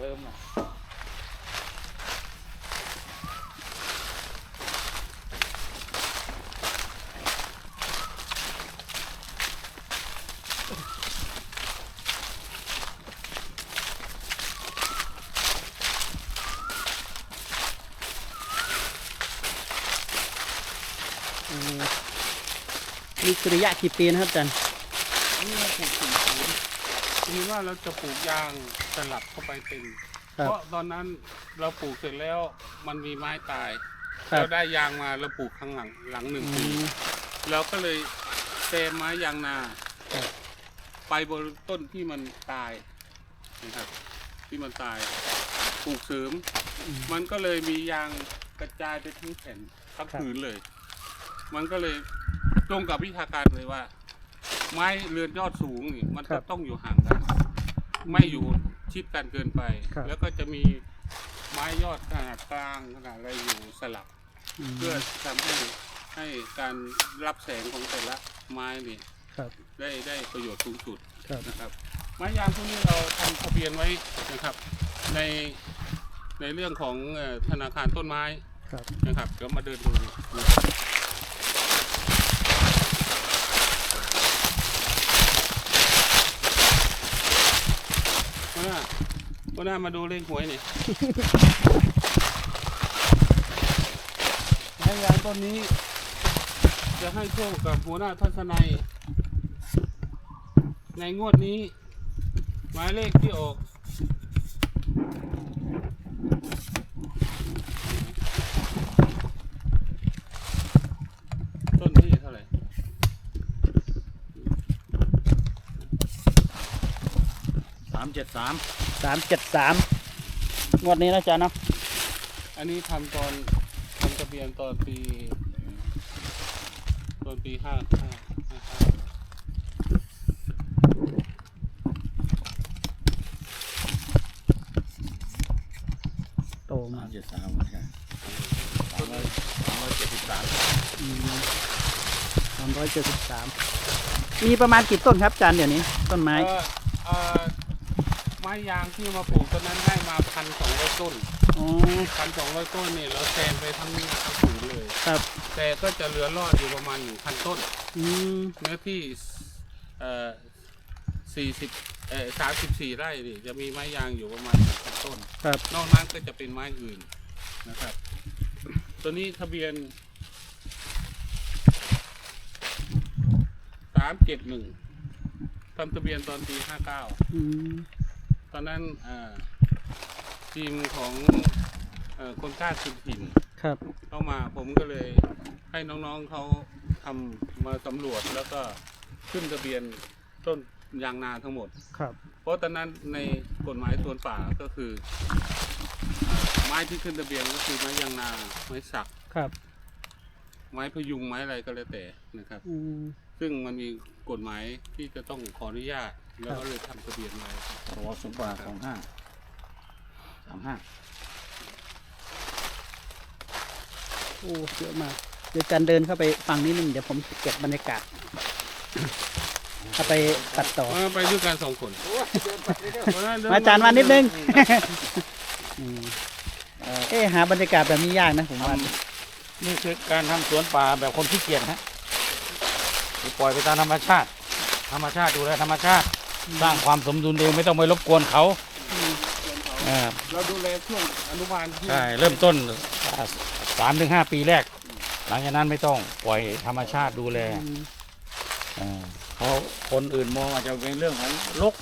เริ่มอะอืมนี่คือระยะกี่ปีนะครับอาจารย์นี่เราปลูกสี่ศูนย์ ทีนี้ว่าเราจะปลูกยางสลับเข้าไปเต็มครับ เพราะตอนนั้นเราปลูกเสร็จแล้วมันมีไม้ตายครับเราได้ยางมาเราปลูกข้างหลังหลังหนึ่งอืปีม เราก็เลยเซมไม้ยางนา ครับ ไปบนต้นที่มันตายนะครับ ที่มันตายปลูกเสริม อืม มันก็เลยมียางกระจายไปทั้งแผ่นทั้งครับ ผืนเลย มันก็เลยตรงกับวิชาการเลยว่า ไม้เรือนยอดสูงนี่มันครัจะบต้องอยู่ห่างกัน ไม่อยู่ชิดกันเกินไป ครับ แล้วก็จะมีไม้ยอดขนาดกลางขนาดอะไรอยู่สลับ มเพื่อทำให้ให้การรับแสงของแต่ละไม้นี่ครับได้ได้ประโยชน์สูงสุด ครับนะครับไม้ยางพวกนี้เราทำทะเบียนไว้นะครับในในเรื่องของเอ่อธนาคารต้นไม้ครับนะครับเดี๋ยวมาเดินดูนะหั วหน้าหัวหน้ามาดูเลขหวยหน่อยไม้ยางต้นนี้ จะให้โชคกับหัวหน้าทัศนัย ในงวดนี้ หมายเลขที่ออก ต้นที่เท่าไหร่ สามเจ็ดสามสามเจ็ดสามงวดนี้นะอาจารย์เนาะอันนี้ทำตอนทำทะเบียนตอนปีตอนปีห้าห้าห้าห้าโตสามามเจ็ดสามเหมือนกันสามร้อยสามร้อยเจ็ดสิบสามสามร้อยเจ็ดสิบสามมีประมาณกี่ต้นครับอาจารย์เดี๋ยวนี้ ต้นไม้ เอ่อเอ่อ ไม้ยางที่มาปลูกตอนนั้นให้มาพันสองร้อยต้นอ๋อ พันสองร้อยต้นเนี่ยเราแซมไปทั้งทั้งผืนเลยครับ แต่ก็จะเหลือรอดอยู่ประมาณหนึ่งพันต้น อืม เนื้อที่เอ่อสี่สิบเอ่อสามสิบสี่ไร่นี่จะมีไม้ยางอยู่ประมาณหนึ่งพันต้น ครับ นอกนั้นก็จะเป็นไม้อื่นนะครับ ตัวนี้ทะเบียนสามเจ็ดหนึ่งทำทะเบียนตอนปีห้าเก้าอืม ตอนนั้นอ่าทีมของเออคนกล้าสุดถิ่นครับเข้ามาผมก็เลยให้น้องๆเขาทำมาสำรวจแล้วก็ขึ้นทะเบียนต้นยางนาทั้งหมดครับ เพราะตอนนั้นในกฎหมายสวนป่าก็คืออ่าไม้ที่ขึ้นทะเบียนก็คือไม้ยางนาไม้สักครับ ไม้พยุงไม้อะไรก็แล้วแต่นะครับอืมซึ่งมันมีกฎหมายที่จะต้องขออนุญาต แล้วก็เลยทำทะเบียนไว้พรบสมบัติสองห้าสามห้าโอ้เยอะมากเดี๋ยวอาจารย์เดินเข้าไปฝั่งนี้นึงเดี๋ยวผมเก็บบรรยากาศเอาไปตัดต่อมาไปด้วยกันสองคนมาอาจารย์มานิดนึงอืมเอ๊ะหาบรรยากาศแบบนี้ยากนะผมว่านี่คือการทำสวนป่าแบบคนขี้เกียจฮะคือปล่อยไปตามธรรมชาติ ธรรมชาติดูแลธรรมชาติ สร้างความสมดุลเองไม่ต้องไปรบกวนเขาอ่า เราดูแลช่วงอนุบาลที่ใช่เริ่มต้นสามถึงห้าปีแรก หลังจากนั้นไม่ต้องปล่อยธรรมชาติดูแลอืมอ่าเพราะคนอื่นมองอาจจะเป็นเรื่องของลก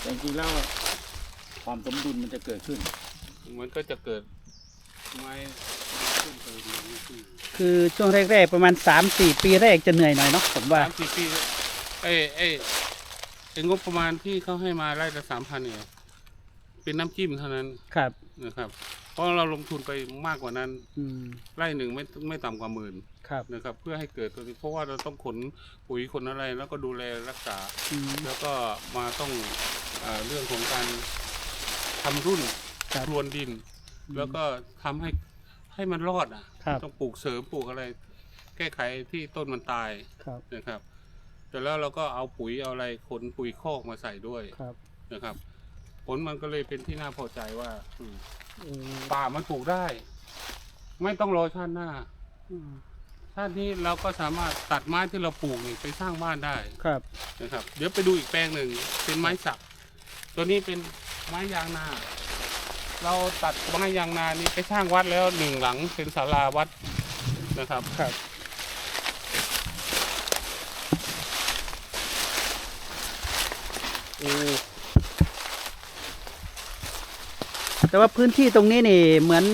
แต่จริงๆแล้วความสมดุลมันจะเกิดขึ้น มันก็จะเกิดไม้ขึ้นไปเรื่อยๆคือช่วงแรกๆประมาณสามสี่ปีแรกจะเหนื่อยหน่อยเนาะผมว่า สามสี่ปีเอ้ยเอ้ยไอ้งบประมาณที่เขาให้มาไร่ละสามพันเนี่ยเป็นน้ำจิ้มเท่านั้นครับ นะครับ เพราะเราลงทุนไปมากกว่านั้น อืม ไร่หนึ่งไม่ไม่ต่ำกว่าหมื่นครับ นะครับ เพื่อให้เกิดตัวนี้เพราะว่าเราต้องขนปุ๋ยขนอะไรแล้วก็ดูแลรักษา อืม แล้วก็มาต้องอาเรื่องของการทำรุ่นครับพรวนดินแล้วก็ทำให้ให้มันรอดอะ ครับ ต้องปลูกเสริมปลูกอะไร แก้ไขที่ต้นมันตายครับ นะครับ แต่แล้วเราก็เอาปุ๋ยเอาอะไรขนปุ๋ยคอกมาใส่ด้วยครับนะครับ ผลมันก็เลยเป็นที่น่าพอใจว่าอืมอืมป่ามันปลูกได้ ไม่ต้องรอชาติหน้าอืมชาตินี้เราก็สามารถตัดไม้ที่เราปลูกนี่ไปสร้างบ้านได้ ครับ นะครับเดี๋ยวไปดูอีกแปลงหนึ่งเป็นไม้สัก ตัวนี้เป็นไม้ยางนา เราตัดไม้ยางนานี้ไปสร้างวัดแล้วหนึ่งหลังเป็นศาลาวัดนะครับ ครับ โอ้แต่ว่าพื้นที่ตรงนี้นี่เหมือน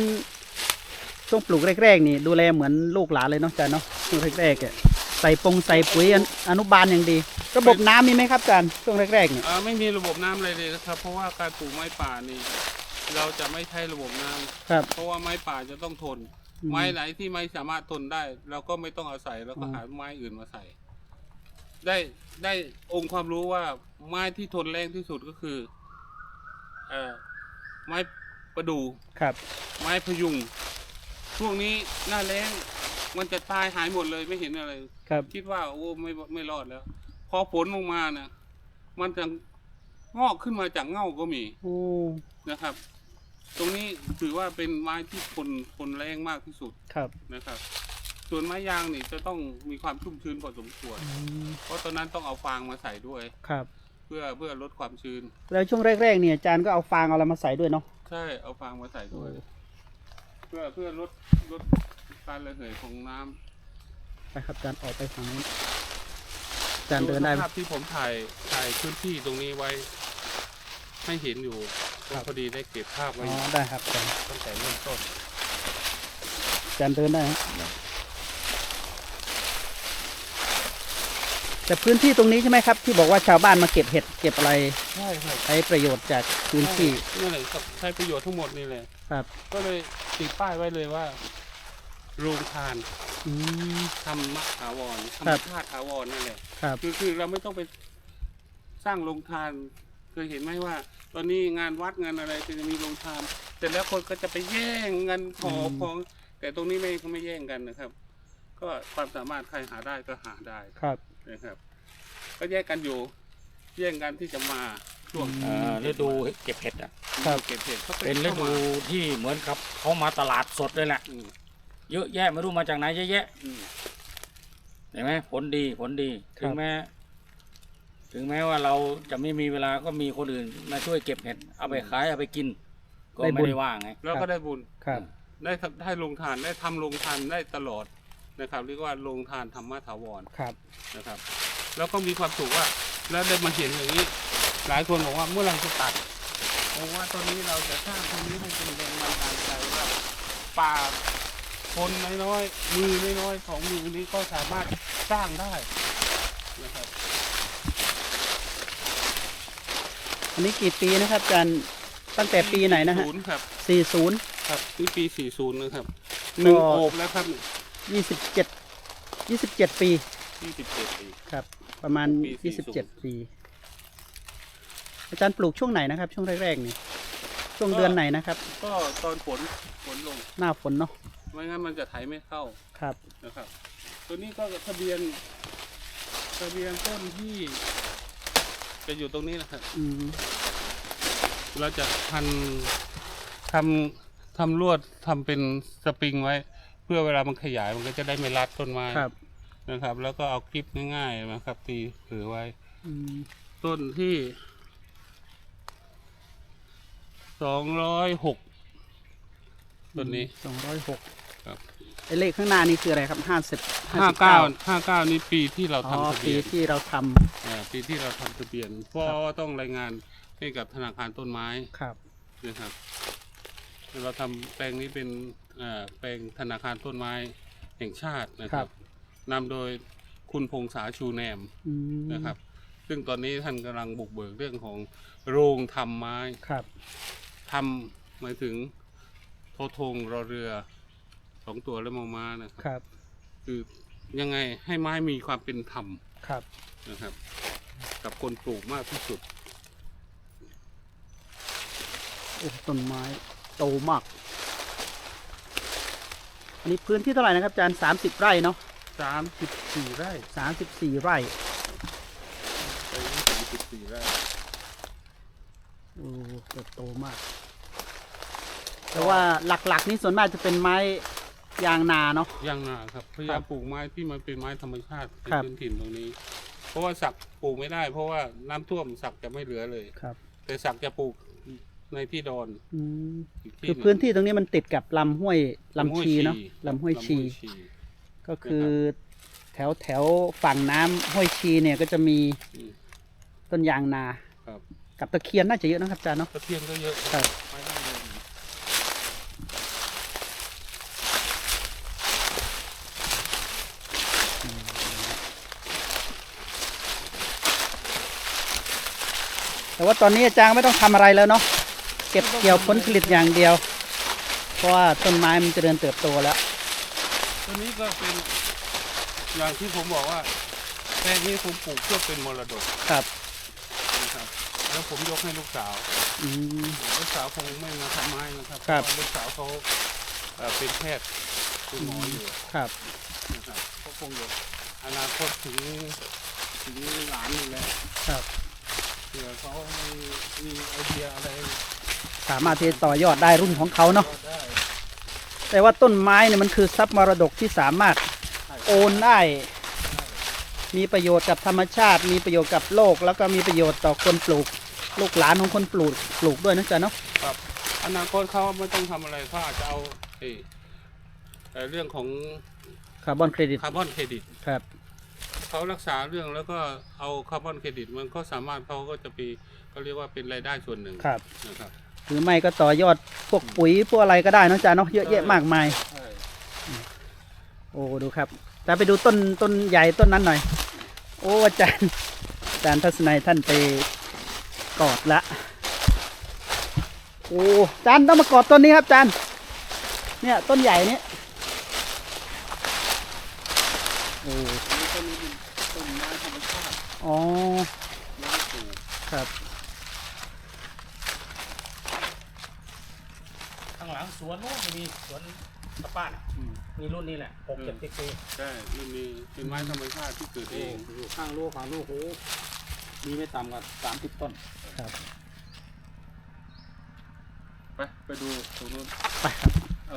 ช่วงปลูกแรกๆนี่ดูแลเหมือนลูกหลานเลยเนาะอาจารย์เนาะช่วงแรกๆอะใส่ปงใส่ปุ๋ยอนุอนุบาลอย่างดี ระบบน้ำมีไหมครับอาจารย์ช่วงแรกๆเนี่ยเอ่อไม่มีระบบน้ำอะไรเลยนะครับ เพราะว่าการปลูกไม้ป่านี่ เราจะไม่ใช้ระบบน้ำครับ เพราะว่าไม้ป่าจะต้องทน อืม ไม้ไหนที่ไม่สามารถทนได้ เราก็ไม่ต้องเอาศัยเราก็อืมหาไม้อื่นมาใส่ ได้ได้องค์ความรู้ว่าไม้ที่ทนแรงที่สุดก็คือเอ่อไม้ประดู่ครับ ไม้พยุงช่วงนี้หน้าแล้งมันจะตายหายหมดเลยไม่เห็นอะไร ครับ คิดว่าโอ้ไม่ไม่รอดแล้ว พอฝนลงมานะมันจะงอกขึ้นมาจากเง่าก็มีโอ้นะครับ ตรงนี้ถือว่าเป็นไม้ที่ทนทนแรงมากที่สุดครับนะครับ ส่วนไม้ยางนี่จะต้องมีความชุ่มชื้นพอสมควร อืมเพราะตอนนั้นต้องเอาฟางมาใส่ด้วย ครับ เพื่อเพื่อลดความชื้น แล้วช่วงแรกๆเนี่ยอาจารย์ก็เอาฟางเอาอะไรมาใส่ด้วยเนาะ ใช่เอาฟางมาใส่ด้วย เพื่อเพื่อลดลดการระเหยของน้ำไปครับอาจารย์ออกไปฝั่งนู้นอาจารย์เดินได้ไหม ภาพที่ผมถ่ายถ่ายพื้นที่ตรงนี้ไว้ ให้เห็นอยู่ครับ พอดีได้เก็บภาพอ๋ไว้อได้ครับอาจารย์ตั้งแต่เริ่มต้นอาจารย์เดินได้ฮะ แต่พื้นที่ตรงนี้ใช่ไหมครับ ที่บอกว่าชาวบ้านมาเก็บเห็ดเก็บอะไรใช่ครับใช้ประโยชน์จากพื้นที่นี่แหละครับใช้ประโยชน์ทั้งหมดนี่เลยครับ ก็เลยติดป้ายไว้เลยว่าโรงทานอืม ธรรมถาวรธรรครัมบ ชาติถาวรนั่นแหละครับคือคือเราไม่ต้องไปสร้างโรงทานเคยเห็นไหมว่า ตอนนี้งานวัดงานอะไรจะมีโรงทานเสร็จแล้วคนก็จะไปแย่งเงินขอของ แต่ตรงนี้ไม่เขาไม่แย่งกันนะครับ ก็ความสามารถใครหาได้ก็หาได้ ครับ นะครับ ก็แยกกันอยู่แย่งกันที่จะมาช่วงอืมเอ่อฤดูเก็บเห็ดอะ ครับ เก็บเห็ดเขาเป็นฤดูที่เหมือนกับเขามาตลาดสดเลยแหละอืมเยอะแยะไม่รู้มาจากไหนเยอะแยะอืมเห็นไหมผลดีผลดีครับ ถึงแม้ถึงแม้ว่าเราจะไม่มีเวลาก็มีคนอื่นมาช่วยเก็บเห็ดเอาไปขายเอาไปกิน ก็ไม่ได้ว่าไง แล้วก็ได้บุญ ครับ ได้ทำได้ลงทานได้ทำลงทานได้ตลอด นะครับ เรียกว่าลงทานธรรมะถาวรครับนะครับ แล้วก็มีความสุขว่าแล้วได้มาเห็นอย่างนี้ หลายคนบอกว่าเมื่อไหรจะตัดผมว่าตอนนี้เราจะสร้างตรงนี้ให้เป็นแรงบันดาลใจว่าป่าคนน้อยๆมือน้อยๆของมือนี้ก็สามารถสร้างได้นะครับอันนี้กี่ปีนะครับอาจารย์ตั้งแต่ปีไหนนะฮะศูนย์ครับสี่ศูนย์ครับนี่ปี 40 นะครับหนึ่งก็โอบแล้วครับ ยี่สิบเจ็ดยี่สิบเจ็ดปี27ปี ครับ ประมาณปียี่สิบเจ็ด40ปี อาจารย์ปลูกช่วงไหนนะครับ ช่วงแรกๆนี่ ช่วงเดือนไหนนะครับ ก็ตอนฝนฝนลง หน้าฝนเนาะไม่งั้นมันจะไถไม่เข้าครับ นะครับ ตัวนี้ก็ทะเบียน ทะเบียนต้นที่ จะอยู่ตรงนี้นะครับ อืมเราจะพันทำทำลวดทำเป็นสปริงไว้ เพื่อเวลามันขยายมันก็จะได้ไม่รัดต้นไม้ครับ นะครับ แล้วก็เอาคลิปง่ายๆนะครับ ตีถือไว้อืมต้นที่สองร้อยหกต้นนี้สองร้อยหกครับไอเลขข้างหน้านี่คืออะไรครับห้าสิบห้าเก้าห้าเก้านี่ปีที่เราอ๋อทำทะปีเบียนที่เราทำอ่าปีที่เราทำทะเบียนเพราะว่าต้องรายงานให้กับธนาคารต้นไม้ครับนะครับเราทำแปลงนี้เป็น อ่าแปลงธนาคารต้นไม้แห่งชาตินะครับนำโดยคุณพงษาชูแนมอืมนะครับ ซึ่งตอนนี้ท่านกำลังบุกเบิกเรื่องของโรงทำไม้ครับ ทำหมายถึงโททงรอเรือสองตัวและมอม้านะครับ ครับ คือยังไงให้ไม้มีความเป็นธรรมครับ นะครับ กับคนปลูกมากที่สุด โอ้ต้นไม้โตมาก อันนี้พื้นที่เท่าไหร่นะครับอาจารย์สามสิบไร่เนาะสามสิบสี่ไร่สามสิบสี่ไร่ไปสามสิบสี่ไร่โอ้เติบโตมาก แต่ว่าหลักๆนี่ส่วนมากจะเป็นไม้ยางนาเนาะ ยางนาครับพยายามปลูกไม้ที่มันเป็นไม้ธรรมชาติในครับ พื้นถิ่นตรงนี้ เพราะว่าสักปลูกไม่ได้ เพราะว่าน้ำท่วมสักจะไม่เหลือเลย ครับ แต่สักจะปลูก ในที่ดอนอืมอีกที่คือหง พื้นที่ตรงนี้มันติดกับลำห้วยลำชีเนาะลำห้วยชีลำห้วยก็คือแถวแถวฝั่งน้ำห้วยชีเนี่ยก็จะมีอืมต้นยางนา ครับกับตะเคียนน่าจะเยอะนะครับอาจารย์เนาะ ตะเพียนก็เยอะครับ ไม้ดั้งเดิมแต่ว่าตอนนี้อาจารย์ไม่ต้องทำอะไรแล้วเนาะ เก็บเกี่ยวผลผลิตอย่างเดียว เพราะว่าต้นไม้มันเจริญเติบโตแล้ว ตัวนี้ก็เป็นอย่างที่ผมบอกว่าแปลงนี้ผมปลูกเพื่อเป็นมรดกครับ นะครับ แล้วผมยกให้ลูกสาว อืม ลูกสาวคงไม่มาทำไม้นะครับครับ เพาะว่าลูกสาวเขาเอ่อเป็นแพทย์เป็นหมออยู่ ครับ นะครับก็คงจะอนาคตถึงถึงหลานนี่แหละครับ เผื่อเขามีมีไอเดียอะไร สามารถที่จะต่อยอดได้รุ่นของเขาเนาะแต่ว่าต้นไม้เนี่ยมันคือทรัพย์มรดกที่สามารถโอนได้ มีประโยชน์กับธรรมชาติ มีประโยชน์กับโลก แล้วก็มีประโยชน์ต่อคนปลูก ลูกหลานของคนปลูกปลูกด้วยนะจ๊ะเนาะครับอนาคตเขาไม่ต้องทำอะไรเขาอาจจะเอาเอเอ่อเรื่องของคาร์บอนเครดิตคาร์บอนเครดิตครับเขารักษาเรื่องแล้วก็เอาคาร์บอนเครดิตมันก็สามารถเขาก็จะไปเขาเรียกว่าเป็นรายได้ส่วนหนึ่งครับนะครับ หรือไม่ก็ต่อยอดพวกปุ๋ยพวกอะไรก็ได้เนอะจ๊ะเนาะเยอะแยะมากมาย ใช่โอ้ดูครับจะไปดูต้นต้นใหญ่ต้นนั้นหน่อย โอ้อาจารย์อาจารย์ทัศนัยท่านไปกอดละ โอ้อาจารย์ต้องมากอดต้นนี้ครับอาจารย์ เนี่ยต้นใหญ่นี้โอ้นี่ต้นนี้เป็นต้นไม้ธรรมชาติอ๋อ ไม้ปลูกครับ ข้างหลัง สวนโน้นจะมีสวนตะป้านอะมีรุ่นนี้แหละหกเจ็ดสิบปีใช่มันมีเป็นไม้ธรรมชาติที่เกิดเองอยู่ข้างรั้วฝั่งรั้วโหมีไม่ต่ำกว่าสามสิบต้น ครับ ไปไปดูตรงนู้นไปครับเอา